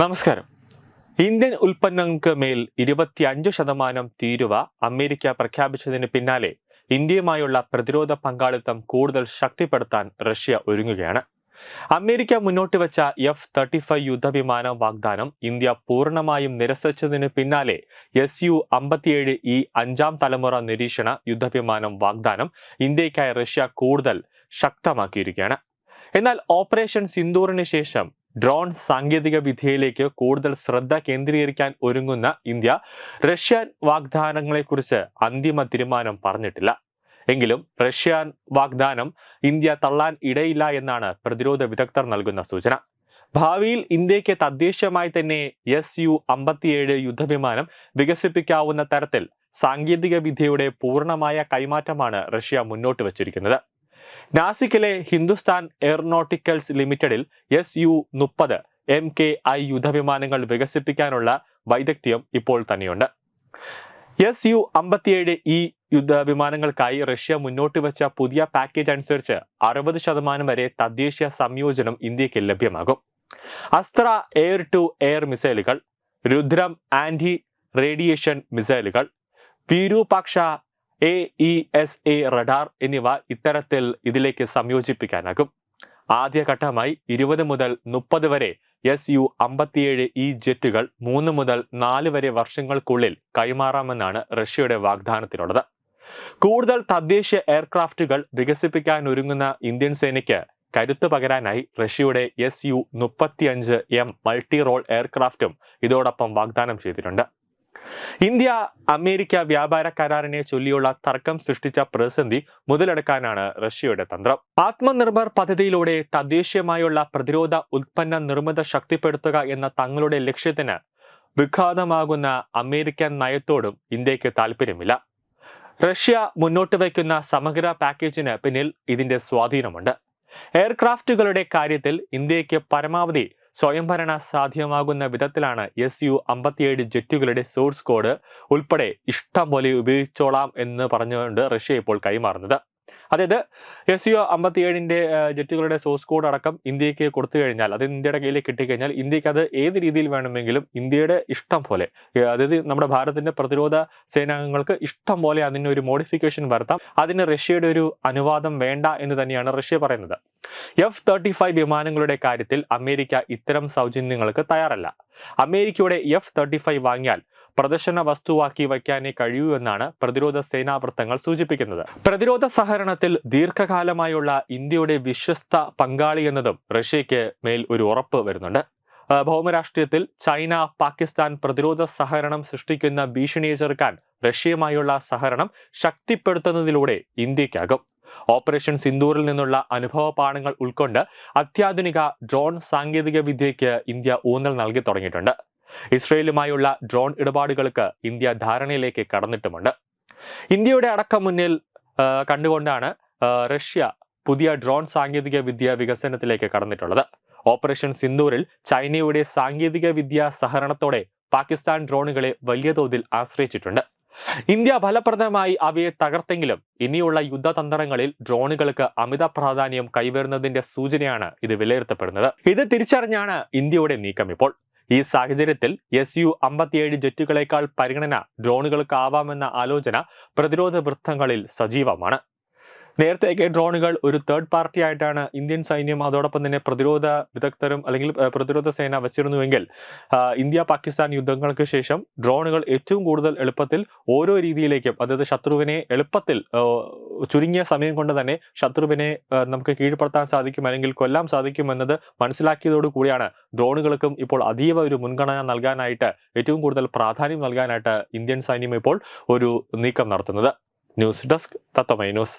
നമസ്കാരം. ഇന്ത്യൻ ഉൽപ്പന്നങ്ങൾക്ക് മേൽ ഇരുപത്തിയഞ്ച് ശതമാനം തീരുവ അമേരിക്ക പ്രഖ്യാപിച്ചതിന് പിന്നാലെ ഇന്ത്യയുമായുള്ള പ്രതിരോധ പങ്കാളിത്തം കൂടുതൽ ശക്തിപ്പെടുത്താൻ റഷ്യ ഒരുങ്ങുകയാണ്. അമേരിക്ക മുന്നോട്ട് വെച്ച എഫ് തേർട്ടി ഫൈവ് യുദ്ധവിമാന വാഗ്ദാനം ഇന്ത്യ പൂർണമായും നിരസിച്ചതിന് പിന്നാലെ എസ് യു അമ്പത്തിയേഴ് ഇ അഞ്ചാം തലമുറ നിരീക്ഷണ യുദ്ധവിമാനം വാഗ്ദാനം ഇന്ത്യയ്ക്കായി റഷ്യ കൂടുതൽ ശക്തമാക്കിയിരിക്കുകയാണ്. എന്നാൽ ഓപ്പറേഷൻ സിന്ദൂറിന് ശേഷം ഡ്രോൺ സാങ്കേതിക വിദ്യയിലേക്ക് കൂടുതൽ ശ്രദ്ധ കേന്ദ്രീകരിക്കാൻ ഒരുങ്ങുന്ന ഇന്ത്യ റഷ്യൻ വാഗ്ദാനങ്ങളെക്കുറിച്ച് അന്തിമ തീരുമാനം പറഞ്ഞിട്ടില്ല. എങ്കിലും റഷ്യൻ വാഗ്ദാനം ഇന്ത്യ തള്ളാൻ ഇടയില്ല എന്നാണ് പ്രതിരോധ വിദഗ്ധർ നൽകുന്ന സൂചന. ഭാവിയിൽ ഇന്ത്യയ്ക്ക് തദ്ദേശീയമായി തന്നെ എസ് യു അമ്പത്തിയേഴ് യുദ്ധവിമാനം വികസിപ്പിക്കാവുന്ന തരത്തിൽ സാങ്കേതിക വിദ്യയുടെ പൂർണമായ കൈമാറ്റമാണ് റഷ്യ മുന്നോട്ട് വച്ചിരിക്കുന്നത്. നാസിക്കിലെ ഹിന്ദുസ്ഥാൻ എയറോനോട്ടിക്കൽസ് ലിമിറ്റഡിൽ എസ് യു മുപ്പത് എം കെ ഐ യുദ്ധവിമാനങ്ങൾ വികസിപ്പിക്കാനുള്ള വൈദഗ്ധ്യം ഇപ്പോൾ തന്നെയുണ്ട്. എസ് യു അമ്പത്തിയേഴ് ഇ യുദ്ധവിമാനങ്ങൾക്കായി റഷ്യ മുന്നോട്ട് വെച്ച പുതിയ പാക്കേജ് അനുസരിച്ച് അറുപത് ശതമാനം വരെ തദ്ദേശീയ സംയോജനം ഇന്ത്യയ്ക്ക് ലഭ്യമാകും. അസ്ത്ര എയർ ടു എയർ മിസൈലുകൾ രുദ്രം ആന്റി റേഡിയേഷൻ മിസൈലുകൾ Virupaksha A E S A radar എന്നിവ ഇത്തരത്തിൽ ഇതിലേക്ക് സംയോജിപ്പിക്കാനാകും. ആദ്യഘട്ടമായി ഇരുപത് മുതൽ മുപ്പത് വരെ എസ് യു അമ്പത്തിയേഴ് ഇ ജെറ്റുകൾ മൂന്ന് മുതൽ നാല് വരെ വർഷങ്ങൾക്കുള്ളിൽ കൈമാറാമെന്നാണ് റഷ്യയുടെ വാഗ്ദാനത്തിലുള്ളത്. കൂടുതൽ തദ്ദേശീയ എയർക്രാഫ്റ്റുകൾ വികസിപ്പിക്കാൻ ഒരുങ്ങുന്ന ഇന്ത്യൻ സേനയ്ക്ക് കരുത്ത് പകരാനായി റഷ്യയുടെ എസ് യു മുപ്പത്തിയഞ്ച് എം മൾട്ടി റോൾ എയർക്രാഫ്റ്റും ഇതോടൊപ്പം വാഗ്ദാനം ചെയ്തിട്ടുണ്ട്. ഇന്ത്യ അമേരിക്ക വ്യാപാര കരാറിനെ ചൊല്ലിയുള്ള തർക്കം സൃഷ്ടിച്ച പ്രതിസന്ധി മുതലെടുക്കാനാണ് റഷ്യയുടെ തന്ത്രം. ആത്മനിർഭർ പദ്ധതിയിലൂടെ തദ്ദേശീയമായുള്ള പ്രതിരോധ ഉൽപ്പന്ന നിർമ്മിത ശക്തിപ്പെടുത്തുക എന്ന തങ്ങളുടെ ലക്ഷ്യത്തിന് വിഘാതമാകുന്ന അമേരിക്കൻ നയത്തോടും ഇന്ത്യയ്ക്ക് താല്പര്യമില്ല റഷ്യ മുന്നോട്ട് വയ്ക്കുന്ന സമഗ്ര പാക്കേജിന് പിന്നിൽ ഇതിന്റെ സ്വാധീനമുണ്ട്. എയർക്രാഫ്റ്റുകളുടെ കാര്യത്തിൽ ഇന്ത്യയ്ക്ക് പരമാവധി സ്വയംഭരണ സാധ്യമാകുന്ന വിധത്തിലാണ് എസ് യു അമ്പത്തിയേഴ് ജെറ്റുകളുടെ സോഴ്സ് കോഡ് ഉൾപ്പെടെ ഇഷ്ടം പോലെ ഉപയോഗിച്ചോളാം എന്ന് പറഞ്ഞുകൊണ്ട് റഷ്യ ഇപ്പോൾ കൈമാറുന്നത്. അതായത് എസ് യു അമ്പത്തിയേഴിന്റെ ജെറ്റുകളുടെ സോഴ്സ് കോഡ് അടക്കം ഇന്ത്യയ്ക്ക് കൊടുത്തു കഴിഞ്ഞാൽ അത് ഇന്ത്യയുടെ കയ്യിലേക്ക് കിട്ടിക്കഴിഞ്ഞാൽ ഇന്ത്യയ്ക്ക് അത് ഏത് രീതിയിൽ വേണമെങ്കിലും ഇന്ത്യയുടെ ഇഷ്ടം പോലെ അതായത് നമ്മുടെ ഭാരതത്തിന്റെ പ്രതിരോധ സേനാംഗങ്ങൾക്ക് ഇഷ്ടം പോലെ അതിനൊരു മോഡിഫിക്കേഷൻ വരുത്താം. അതിന് റഷ്യയുടെ ഒരു അനുവാദം വേണ്ട എന്ന് തന്നെയാണ് റഷ്യ പറയുന്നത്. എഫ് തേർട്ടി ഫൈവ് വിമാനങ്ങളുടെ കാര്യത്തിൽ അമേരിക്ക ഇത്തരം സൗജന്യങ്ങൾക്ക് തയ്യാറല്ല. അമേരിക്കയുടെ എഫ് തേർട്ടി ഫൈവ് വാങ്ങിയാൽ പ്രദർശന വസ്തുവാക്കി വയ്ക്കാനേ കഴിയൂ എന്നാണ് പ്രതിരോധ സേനാ വൃത്തങ്ങൾ സൂചിപ്പിക്കുന്നത്. പ്രതിരോധ സഹകരണത്തിൽ ദീർഘകാലമായുള്ള ഇന്ത്യയുടെ വിശ്വസ്ത പങ്കാളി എന്നതും റഷ്യയ്ക്ക് മേൽ ഒരു ഉറപ്പ് വരുന്നുണ്ട്. ഭൗമരാഷ്ട്രീയത്തിൽ ചൈന പാകിസ്ഥാൻ പ്രതിരോധ സഹകരണം സൃഷ്ടിക്കുന്ന ഭീഷണിയെ ചെറുക്കാൻ റഷ്യയുമായുള്ള സഹകരണം ശക്തിപ്പെടുത്തുന്നതിലൂടെ ഇന്ത്യക്കാകും ഓപ്പറേഷൻ സിന്ദൂറിൽ നിന്നുള്ള അനുഭവ പാഠങ്ങൾ ഉൾക്കൊണ്ട് അത്യാധുനിക ഡ്രോൺ സാങ്കേതിക വിദ്യയ്ക്ക് ഇന്ത്യ ഊന്നൽ നൽകി തുടങ്ങിയിട്ടുണ്ട്. ഇസ്രയേലുമായുള്ള ഡ്രോൺ ഇടപാടുകൾക്ക് ഇന്ത്യ ധാരണയിലേക്ക് കടന്നിട്ടുമുണ്ട്. ഇന്ത്യയുടെ അടക്കം മുന്നിൽ കണ്ടുകൊണ്ടാണ് റഷ്യ പുതിയ ഡ്രോൺ സാങ്കേതിക വിദ്യ വികസനത്തിലേക്ക് കടന്നിട്ടുള്ളത്. ഓപ്പറേഷൻ സിന്ദൂറിൽ ചൈനയുടെ സാങ്കേതിക വിദ്യ സഹകരണത്തോടെ പാകിസ്ഥാൻ ഡ്രോണുകളെ വലിയ തോതിൽ ആശ്രയിച്ചിട്ടുണ്ട്. ഇന്ത്യ ഫലപ്രദമായി അവയെ തകർത്തെങ്കിലും ഇനിയുള്ള യുദ്ധതന്ത്രങ്ങളിൽ ഡ്രോണുകൾക്ക് അമിത പ്രാധാന്യം കൈവരുന്നതിന്റെ സൂചനയാണ് ഇത് വിലയിരുത്തപ്പെടുന്നത്. ഇത് തിരിച്ചറിഞ്ഞാണ് ഇന്ത്യയുടെ നീക്കം ഇപ്പോൾ. ഈ സാഹചര്യത്തിൽ എസ് യു അമ്പത്തിയേഴ് ജെറ്റുകളേക്കാൾ പരിഗണന ഡ്രോണുകൾക്കാവാമെന്ന ആലോചന പ്രതിരോധ വൃത്തങ്ങളിൽ സജീവമാണ്. നേരത്തെയൊക്കെ ഡ്രോണുകൾ ഒരു തേർഡ് പാർട്ടി ആയിട്ടാണ് ഇന്ത്യൻ സൈന്യം അതോടൊപ്പം തന്നെ പ്രതിരോധ വിദഗ്ധരും അല്ലെങ്കിൽ പ്രതിരോധ സേന വച്ചിരുന്നുവെങ്കിൽ ഇന്ത്യ പാകിസ്ഥാൻ യുദ്ധങ്ങൾക്ക് ശേഷം ഡ്രോണുകൾ ഏറ്റവും കൂടുതൽ എളുപ്പത്തിൽ ഓരോ രീതിയിലേക്കും അതായത് ശത്രുവിനെ എളുപ്പത്തിൽ ചുരുങ്ങിയ സമയം കൊണ്ട് തന്നെ ശത്രുവിനെ നമുക്ക് കീഴ്പ്പെടുത്താൻ സാധിക്കും അല്ലെങ്കിൽ കൊല്ലാൻ സാധിക്കും എന്നത് മനസ്സിലാക്കിയതോടു കൂടിയാണ് ഡ്രോണുകൾക്കും ഇപ്പോൾ അതീവ ഒരു മുൻഗണന നൽകാനായിട്ട് ഏറ്റവും കൂടുതൽ പ്രാധാന്യം നൽകാനായിട്ട് ഇന്ത്യൻ സൈന്യം ഇപ്പോൾ ഒരു നീക്കം നടത്തുന്നത്. ന്യൂസ് ഡെസ്ക് തത്തമൈ ന്യൂസ്.